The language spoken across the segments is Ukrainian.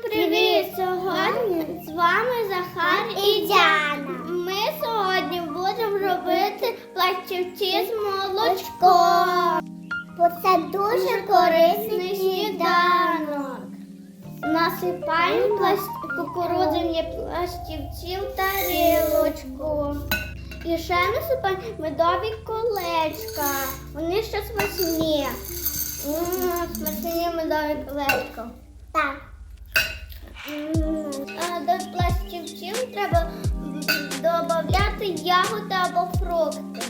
привіт! Сьогодні з вами Захар і Діана. Ми сьогодні будемо робити пластівці з молочком. Бо це дуже корисний сніданок. Насипаємо пласт- кукурудзяні пластівці в тарілочку. І ще насипаємо медові колечка. Вони ще смачні. Смачні медові колечка. Так. А до пластівців треба додати ягоди або фрукти.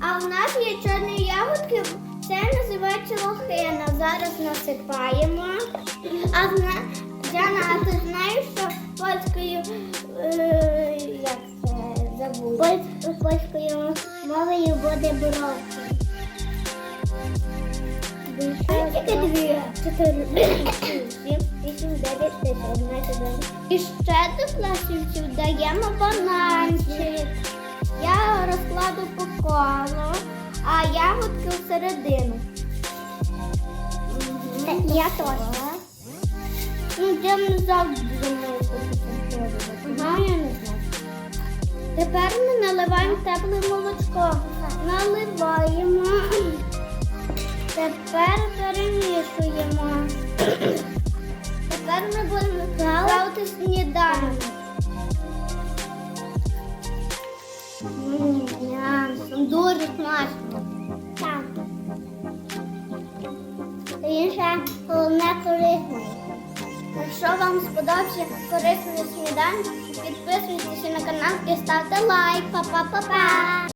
А в нас є чорні ягодки, це називається лохина. Зараз насипаємо. А зна... Діана, а ти знаєш, що польською е, як це забув? Польською мовою буде бровки. Тільки дві, чотири, І ще до пластівців даємо бананчик. Я розкладу по колу, а ягодки всередину. Я теж. Ну, я не завжди я не знаю. Тепер ми наливаємо тепле молочко. Наливаємо. Тепер перемішуємо. Дуже смачно. Так. І ще головне корисне. Якщо вам сподобався корисний сніданок, підписуйтесь на канал і ставте лайк. Па-па-па-па!